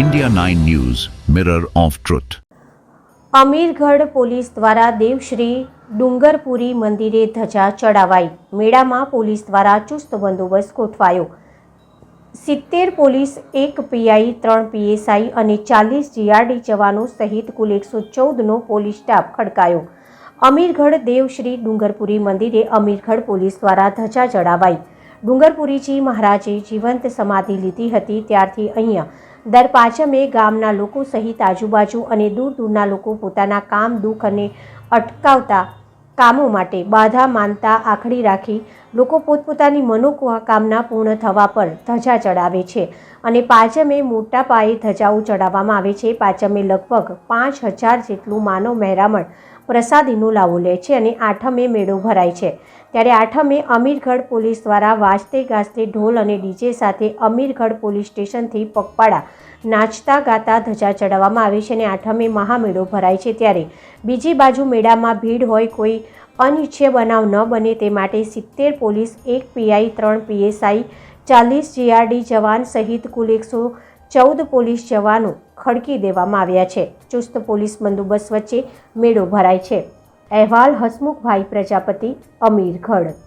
India 9 News, Mirror of Truth. Amirgadh police દ્વારા દેવશ્રી ડુંગરપુરી મંદિરે ધજા ચડાવાઈ. મેળામાં પોલીસ દ્વારા ચુસ્ત બંદોબસ્ત ગોઠવાયો. સિત્તેર પોલીસ એક પીઆઈ ત્રણ પીએસઆઈ અને ચાલીસ જીઆરડી જવાનો સહિત કુલ એકસો ચૌદનો પોલીસ સ્ટાફ ખડકાયો. અમીરગઢ દેવશ્રી ડુંગરપુરી મંદિરે અમીરગઢ પોલીસ દ્વારા ધજા ચડાવાઈ. ડુંગરપુરીજી મહારાજે જીવંત સમાધિ લીધી હતી ત્યારથી અહીંયા દર પાંચમે ગામના લોકો સહિત આજુબાજુ અને દૂર દૂરના લોકો પોતાના કામ, દુઃખ અને અટકાવતા કામો માટે બાધા માનતા આખડી રાખી લોકો પોતપોતાની મનોકામના પૂર્ણ થવા પર ધજા ચડાવે છે અને પાંચમે મોટા પાયે ધજાઓ ચડાવવામાં આવે છે. પાંચમે લગભગ પાંચ હજાર જેટલું માનવ મહેરામણ પ્રસાદીનો લાવો લે છે અને આઠમે મેળો ભરાય છે. ત્યારે આઠમે અમીરગઢ પોલીસ દ્વારા વાજતે ગાજતે ઢોલ અને ડીજે સાથે અમીરગઢ પોલીસ સ્ટેશનથી પગપાળા નાચતા ગાતા ધજા ચડાવવામાં આવે છે અને આઠમે મહામેળો ભરાય છે. ત્યારે બીજી બાજુ મેળામાં ભીડ હોય, કોઈ અનિચ્છ્ય બનાવ ન બને તે માટે સિત્તેર પોલીસ, એક પીઆઈ, ત્રણ પીએસઆઈ, ચાલીસ જીઆરડી જવાન સહિત કુલ એકસો ચૌદ પોલીસ જવાનો ખડકી દેવામાં આવ્યા છે. ચુસ્ત પોલીસ બંદોબસ્ત વચ્ચે મેળો ભરાય છે. અહેવાલ હસમુખભાઈ પ્રજાપતિ, અમીરગઢ.